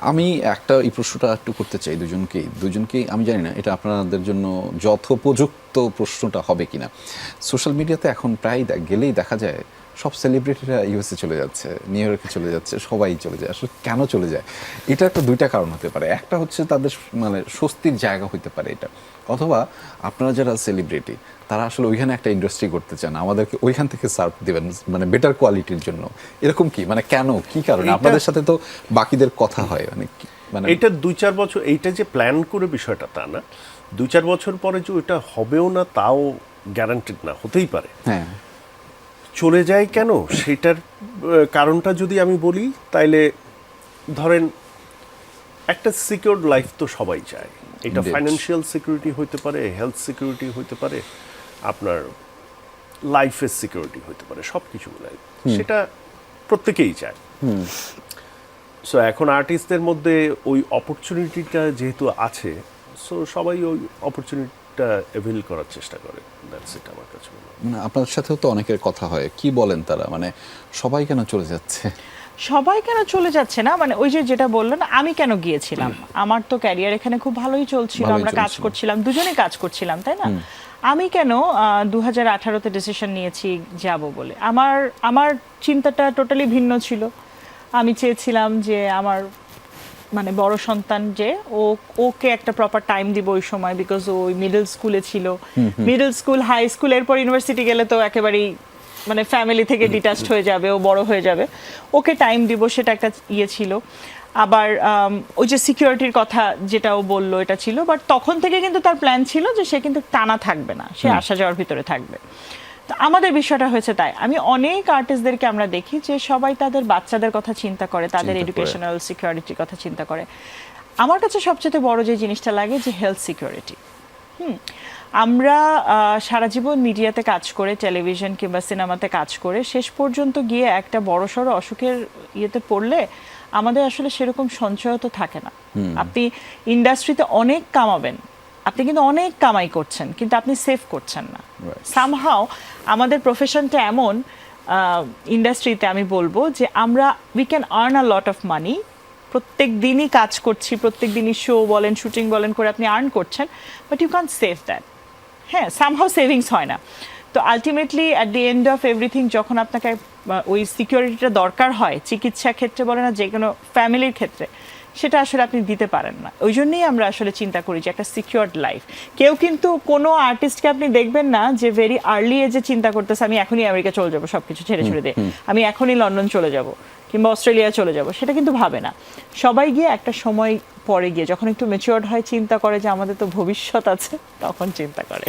আমি একটা এই প্রশ্নটা একটু করতে চাই দুজনকেই। দুজনকেই, আমি জানি না, এটা আপনাদের জন্য যথোপযুক্ত প্রশ্নটা হবে কিনা। সোশ্যাল মিডিয়াতে এখন প্রায় গেলেই দেখা যায় সব সেলিব্রিটিরা ইউএসএ চলে যাচ্ছে নিউ ইয়র্কে চলে যাচ্ছে সবাই চলে যায় আসলে কেন চলে যায়? এটা একটা দুইটা কারণ হতে পারে। একটা হচ্ছে তাদের মানে স্বস্তির জায়গা হতে পারে এটা। অথবা আপনারা যারা সেলিব্রিটি তারা আসলে ওইখানে একটা ইন্ডাস্ট্রি করতে চান আমাদেরকে ওইখান থেকে সার্ভ দিবেন মানে বেটার কোয়ালিটির জন্য। এরকম কি? মানে কেন? কি কারণে? আপনাদের সাথে তো বাকিদের কথা হয় মানে মানে এটা দুই চার বছর এইটা যে প্ল্যান করে বিষয়টা তা না। দুই চার বছর পরে যে ওইটা হবেও না তাও গ্যারান্টেড না হতেই পারে। হ্যাঁ। চলে যায় কেন? সেটার কারণটা যদি আমি বলি তাইলে ধরেন একটা সিকিউর লাইফ তো সবাই চায়। এটা. ফাইন্যান্সিয়াল সিকিউরিটি হতে পারে হেলথ সিকিউরিটি হতে পারে আপনার লাইফের সিকিউরিটি হতে পারে সব কিছু সেটা প্রত্যেকেই চায়। সো এখন আর্টিস্টদের মধ্যে ওই অপরচুনিটিটা যেহেতু আছে সো সবাই ওই অপরচুনিটিটা অ্যাভেল করার চেষ্টা করে। দ্যাটস ইট আমার কাছে মানে আপনার সাথেও তো অনেকের কথা হয়। কি বলেন তারা? মানে সবাই কেন চলে যাচ্ছে? সবাই কেন চলে যাচ্ছে না? মানে ওই যে যেটা বললেন আমি কেন গিয়েছিলাম? আমার তো ক্যারিয়ার এখানে খুব ভালোই চলছিল। আমরা কাজ করছিলাম দুজনে কাজ করছিলাম তাই না? আমি কেন দু হাজার আঠারোতে ডিসিশন নিয়েছি যাব বলে? আমার আমার চিন্তাটা টোটালি ভিন্ন ছিল। আমি চেয়েছিলাম যে আমার মানে বড় সন্তান যে ও ওকে একটা প্রপার টাইম দিব ওই সময় বিকজ ও মিডল স্কুলে ছিল। মিডল স্কুল হাই স্কুল এরপর ইউনিভার্সিটি গেলে তো একেবারেই মানে ফ্যামিলি থেকে ডিটাচড হয়ে যাবে ও বড় হয়ে যাবে। ওকে টাইম দিব সেটা একটা ইয়ে ছিল। আবার ওই যে সিকিউরিটির কথা যেটা ও বলল এটা ছিল। বাট তখন থেকে কিন্তু তার প্ল্যান ছিল যে সে কিন্তু টানা থাকবে না সে আসা যাওয়ার ভিতরে থাকবে। আমাদের বিষয়টা হয়েছে তাই। আমি অনেক আর্টিস্টদেরকে আমরা দেখি যে সবাই তাদের বাচ্চাদের কথা চিন্তা করে তাদের এডুকেশনাল সিকিউরিটির কথা চিন্তা করে। আমার কাছে সবচেয়ে বড় যে জিনিসটা লাগে যে হেলথ সিকিউরিটি হুম আমরা সারা জীবন মিডিয়াতে কাজ করে টেলিভিশন কিংবা সিনেমাতে কাজ করে শেষ পর্যন্ত গিয়ে একটা বড়সড় অসুখের ইয়েতে পড়লে আমাদের আসলে সেরকম সঞ্চয় তো থাকে না। আপনি ইন্ডাস্ট্রিতে অনেক কামাবেন। আপনি কিন্তু অনেক কামাই করছেন কিন্তু আপনি সেভ করছেন না. সামহাও আমাদের প্রফেশনটা এমন ইন্ডাস্ট্রিতে আমি বলব যে আমরা we can earn a lot of money প্রত্যেক দিনই কাজ করছি প্রত্যেক দিনই শো বলেন শুটিং বলেন করে আপনি আর্ন করছেন but you can save that হ্যাঁ সামহাও সেভিংস হয় না। তো ultimately at the end of everything যখন আপনাকে ওই সিকিউরিটিটা দরকার হয় চিকিৎসা ক্ষেত্রে বলেন না যে কোনো ফ্যামিলির ক্ষেত্রে সেটা আসলে আপনি দিতে পারেন না। ওই জন্যই আমরা আসলে চিন্তা করি যে একটা সিকিউরড লাইফ কেউ কিন্তু কোনো আর্টিস্টকে আপনি দেখবেন না যে ভেরি আর্লি এজে চিন্তা করতেছে আমি এখনই আমেরিকা চলে যাব সব কিছু ছেড়ে ছেড়ে দিয়ে আমি এখনই লন্ডন চলে যাব কিংবা অস্ট্রেলিয়া চলে যাব। সেটা কিন্তু ভাবে না। সবাই গিয়ে একটা সময় পরে গিয়ে যখন একটু মেচিওর্ড হয় চিন্তা করে যে আমাদের তো ভবিষ্যৎ আছে তখন চিন্তা করে।